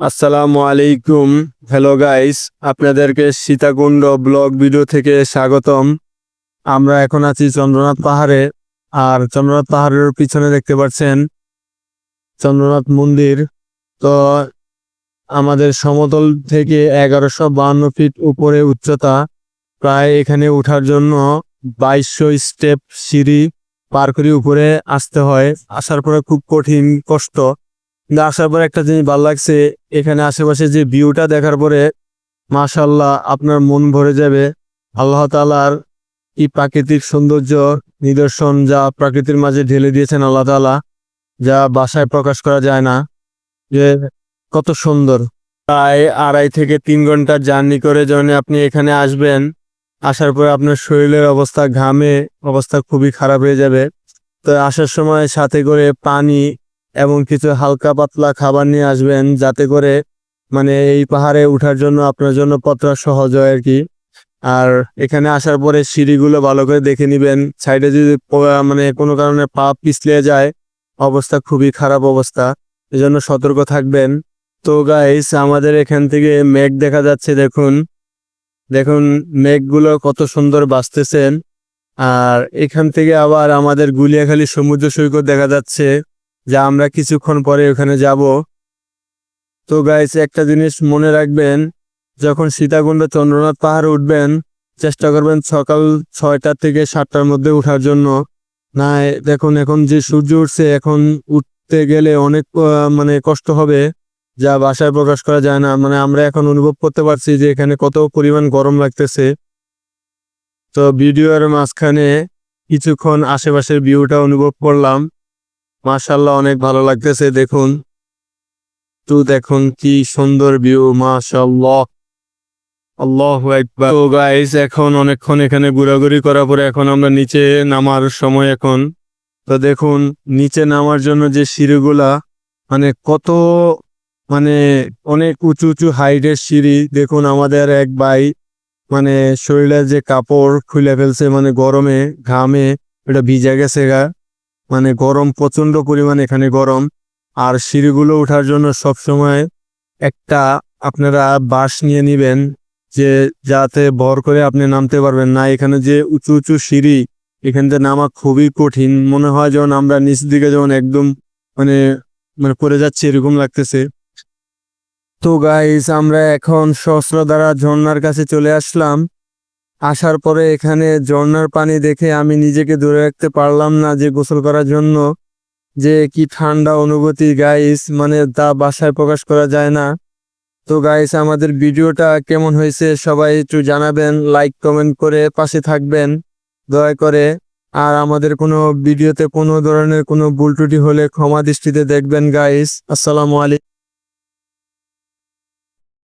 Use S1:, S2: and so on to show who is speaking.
S1: আসসালামু আলাইকুম। Hello guys আপনাদেরকে সীতাকুণ্ড ব্লগ ভিডিও থেকে স্বাগতম। আমরা এখন আছি চন্দ্রনাথ পাহাড়ে, আর চন্দ্রনাথ পাহাড়ের পিছনে দেখতে পাচ্ছেন চন্দ্রনাথ মন্দির। তো আমাদের সমতল থেকে এগারোশো বাহান্ন ফিট উপরে উচ্চতা, প্রায় এখানে ওঠার জন্য বাইশশো স্টেপ সিঁড়ি পার করে উপরে আসতে হয়। আসার পরে খুব কঠিন, কষ্ট। কিন্তু আসার পরে একটা জিনিস ভালো লাগছে, এখানে আশেপাশে যে ভিউটা দেখার পরে মাশাল্লাহ আপনার মন ভরে যাবে। আল্লাহ তালার এই প্রাকৃতিক সৌন্দর্য নিদর্শন যা প্রকৃতির মাঝে ঢেলে দিয়েছেন আল্লাহ তালা যা বাসায় প্রকাশ করা যায় না। যে কত সুন্দর। প্রায় আড়াই থেকে তিন ঘণ্টার জার্নি করে যখন আপনি এখানে আসবেন, আসার পরে আপনার শরীরের অবস্থা ঘামে, অবস্থা খুবই খারাপ হয়ে যাবে। তো আসার সময় সাথে করে পানি এবং কিছু হালকা পাতলা খাবার নিয়ে আসবেন যাতে করে মানে এই পাহাড়ে ওঠার জন্য আপনার জন্য পত্রা সহজ হয় আর কি। আর এখানে আসার পরে সিঁড়িগুলো ভালো করে দেখে নিবেন। সাইডে যদি মানে কোনো কারণে পা পিছলে যায়, অবস্থা খুবই খারাপ অবস্থা। এজন্য সতর্ক থাকবেন। তো গাইস আমাদের এখান থেকে মেঘ দেখা যাচ্ছে, দেখুন। দেখুন মেঘগুলো কত সুন্দর বাঁচতেছেন আর এখান থেকে আবার আমাদের গুলিয়াখালী সমুদ্র সৈকত দেখা যাচ্ছে। যা আমরা কিছুক্ষণ পরে ওখানে যাব। তো গাইস একটা জিনিস মনে রাখবেন, যখন সীতাকুণ্ড চন্দ্রনাথ পাহাড়ে উঠবেন, চেষ্টা করবেন সকাল ছয়টা থেকে সাতটার মধ্যে ওঠার জন্য। না দেখুন, এখন যে সূর্য উঠছে, এখন উঠতে গেলে অনেক মানে কষ্ট হবে। যা বাসায় প্রকাশ করা যায় না। মানে আমরা এখন অনুভব করতে পারছি যে এখানে কত পরিমাণ গরম লাগতেছে। তো ভিডিওর মাঝখানে কিছুক্ষণ আশেপাশের ভিউটা অনুভব করলাম। মাশাল্লাহ অনেক ভালো লাগতেছে, দেখুন। তো দেখুন কি সুন্দর ভিউ মাশাল্লাহ আল্লাহ একবার তো গাইস এখন অনেকক্ষণ এখানে ঘোরাঘুরি করার পরে এখন আমরা নিচে নামার সময় এখন। তো দেখুন, নিচে নামার জন্য যে সিঁড়িগুলা মানে কত মানে অনেক উঁচু উঁচু হাইটের সিঁড়ি। দেখুন আমাদের এক ভাই মানে শরীরের যে কাপড় খুলে ফেলছে মানে গরমে, ঘামে, এটা ভিজে গেছে গা। মানে গরম প্রচণ্ড পরিমাণ এখানে গরম। আর সিঁড়িগুলো ওঠার জন্য সব সময় একটা আপনারা বাঁশ নিয়ে নিবেন যে যাতে ভর করে আপনি নামতে পারবেন না। এখানে যে উঁচু উঁচু সিঁড়ি, এখান নামা খুবই কঠিন। মনে হয় যখন আমরা নিচ দিকে যখন একদম মানে মানে পড়ে যাচ্ছি, এরকম লাগতেছে। তো গাইস আমরা এখন সহস্রধারা ঝর্ণার কাছে চলে আসলাম। আসার পরে এখানে ঝর্ণার পানি দেখে আমি নিজেকে ধরে রাখতে পারলাম না যে গোসল করার জন্য, যে কি ঠান্ডা অনুভূতি গাইস মানে তা বাসায় প্রকাশ করা যায় না। তো গাইস আমাদের ভিডিওটা কেমন হয়েছে সবাই একটু জানাবেন লাইক কমেন্ট করে পাশে থাকবেন, দয়া করে। আর আমাদের কোনো ভিডিওতে কোনো ধরনের কোনো ভুল ত্রুটি হলে ক্ষমা দৃষ্টিতে দেখবেন গাইস আসসালামু আলাইকুম।